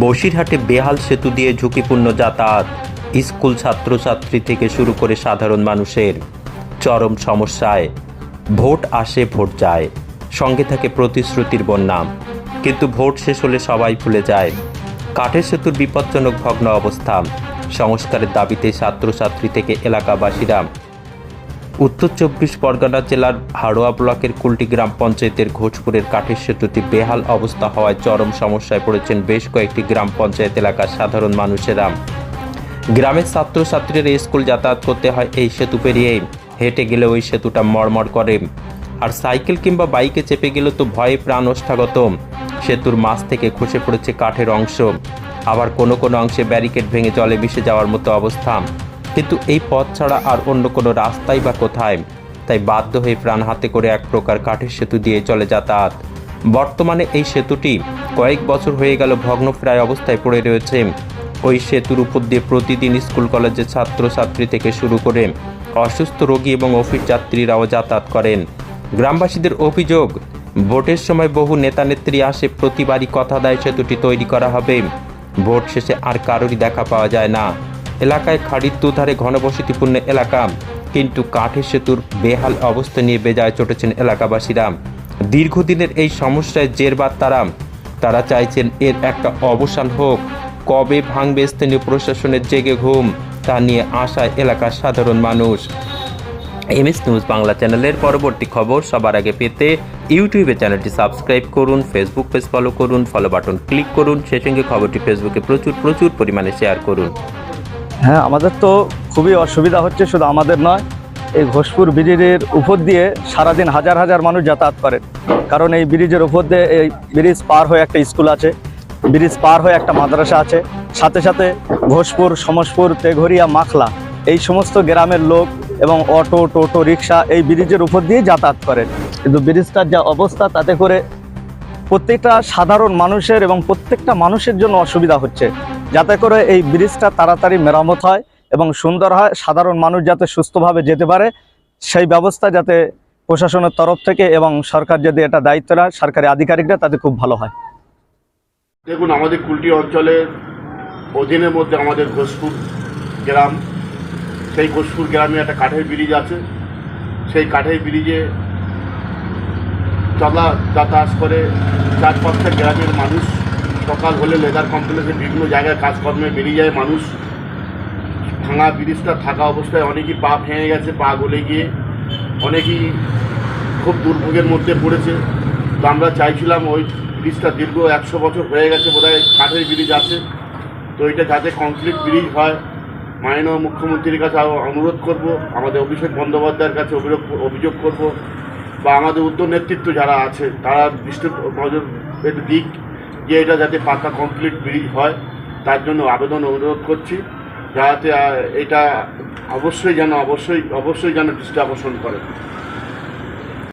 বসিরহাটে বেহাল সেতু দিয়ে ঝুঁকিপূর্ণ যাতায়াত। স্কুল ছাত্রছাত্রী থেকে শুরু করে সাধারণ মানুষের চরম সমস্যায়। ভোট আসে, ভোট যায়। সঙ্গে থাকে প্রতিশ্রুতির বন্যা কিন্তু ভোট শেষ হলে সবাই ভুলে যায়। কাঠের সেতুর বিপজ্জনক ভগ্ন অবস্থা সংস্কারের দাবিতে ছাত্রছাত্রী থেকে এলাকাবাসীরা উত্তর চব্বিশ পরগনা জেলার হাড়োয়া ব্লকের কুলটি গ্রাম পঞ্চায়েতের ঘোষপুরের কাঠের সেতুটি বেহাল অবস্থা হওয়ায় চরম সমস্যায় পড়েছেন বেশ কয়েকটি গ্রাম পঞ্চায়েত এলাকার সাধারণ মানুষেরা। গ্রামের ছাত্রছাত্রীরা স্কুল যাতায়াত করতে হয় এই সেতু পেরিয়ে। হেঁটে গেলে ওই সেতুটা মরমর করে। আর সাইকেল কিংবা বাইকে চেপে গেলে তো ভয়ে প্রাণ ওষ্ঠাগত। সেতুর মাছ থেকে খসে পড়েছে কাঠের অংশ। আবার কোনো কোনো অংশে ব্যারিকেড ভেঙে জলে মিশে যাওয়ার মতো অবস্থা। কিন্তু এই পথ ছাড়া আর অন্য কোনো রাস্তাই বা কোথায়। তাই বাধ্য হয়ে প্রাণ হাতে করে এক প্রকার কাঠের সেতু দিয়ে চলে যাতায়াত। বর্তমানে এই সেতুটি কয়েক বছর হয়ে গেল ভগ্নপ্রায় অবস্থায় পড়ে রয়েছে। ওই সেতুর উপর দিয়ে প্রতিদিন স্কুল, কলেজের ছাত্রছাত্রী থেকে শুরু করে অসুস্থ রোগী এবং অফিস যাত্রীরাও যাতায়াত করেন। গ্রামবাসীদের অভিযোগ, ভোটের সময় বহু নেতানেত্রী আসে প্রতিবারই কথা দেয় সেতুটি তৈরি করা হবে। ভোট শেষে আর কারোরই দেখা পাওয়া যায় না। এলাকায় খাড়ির দুধারে ঘনবসতিপূর্ণ এলাকা। কিন্তু কাঠের সেতুর বেহাল অবস্থা নিয়ে বেজায় চটেছেন এলাকাবাসীরা। দীর্ঘদিনের এই সমস্যায় জেরবার তারা। তারা চাইছেন এর একটা অবসান হোক। কবে ভাঙবে স্থানীয় প্রশাসনের জেগে ঘুম, তা নিয়ে আশায় এলাকার সাধারণ মানুষ। এমএস নিউজ বাংলা চ্যানেলের পরবর্তী খবর সবার আগে পেতে ইউটিউবে চ্যানেলটি সাবস্ক্রাইব করুন, ফেসবুক পেজ ফলো করুন ফলো বাটন ক্লিক করুন, সেই সঙ্গে খবরটি ফেসবুকে প্রচুর প্রচুর পরিমাণে শেয়ার করুন। হ্যাঁ আমাদের তো খুবই অসুবিধা হচ্ছে, শুধু আমাদের নয়, এই ঘোষপুর ব্রিজের উপর দিয়ে সারাদিন হাজার হাজার মানুষ যাতায়াত করেন কারণ এই ব্রিজের উপর দিয়ে এই ব্রিজ পার হয়ে একটা স্কুল আছে, ব্রিজ পার হয়ে একটা মাদ্রাসা আছে, সাথে সাথে ঘোষপুর, সমসপুর, তেঘরিয়া, মাখলা, এই সমস্ত গ্রামের লোক এবং অটো, টোটো, রিক্সা এই ব্রিজের উপর দিয়ে যাতায়াত করেন কিন্তু ব্রিজটার যা অবস্থা, তাতে করে প্রত্যেকটা সাধারণ মানুষের এবং প্রত্যেকটা মানুষের জন্য অসুবিধা হচ্ছে। যাতে করে এই ব্রিজটা তাড়াতাড়ি মেরামত হয় এবং সুন্দর হয়, সাধারণ মানুষ যাতে সুস্থভাবে যেতে পারে, সেই ব্যবস্থা যাতে প্রশাসনের তরফ থেকে এবং সরকার যদি এটা দায়িত্ব নেয়, সরকারি আধিকারিকরা, তাতে খুব ভালো হয়। দেখুন, আমাদের কুলটি অঞ্চলের অধীনের মধ্যে আমাদের ঘোষপুর গ্রাম, সেই ঘোষপুর গ্রামে একটা কাঠের ব্রিজ আছে। সেই কাঠের ব্রিজে চলা যাতায়াত করে চার গ্রামের মানুষ সকাল হলে লেদার কমপ্লেক্সে বিভিন্ন জায়গায় কাজকর্মে বেরিয়ে যায় মানুষ। ভাঙা ব্রিজটা থাকা অবস্থায় অনেকেই পা ভেঙে গেছে, পা গলে গিয়ে। অনেকেই খুব দুর্ভোগের মধ্যে পড়েছে। তো আমরা চাইছিলাম ওই ব্রিজটা দীর্ঘ একশো বছর হয়ে গেছে বোধহয়, কাঠের ব্রিজ আছে। তো এটা যাতে কমপ্লিট ব্রিজ হয়, মাননীয় মুখ্যমন্ত্রীর কাছে অনুরোধ করব, আমাদের অভিষেক বন্দ্যোপাধ্যায়ের কাছে অভিযোগ অভিযোগ করব, বা আমাদের উদ্যোগ নেতৃত্ব যারা আছে, তারা দৃষ্টি নজর একটু দিক যে এটা যাতে পাকা কমপ্লিট ব্রিজ হয়, তার জন্য আবেদন অনুরোধ করছি, যাতে এটা অবশ্যই যেন, অবশ্যই অবশ্যই যেন দৃষ্টি আকর্ষণ করে।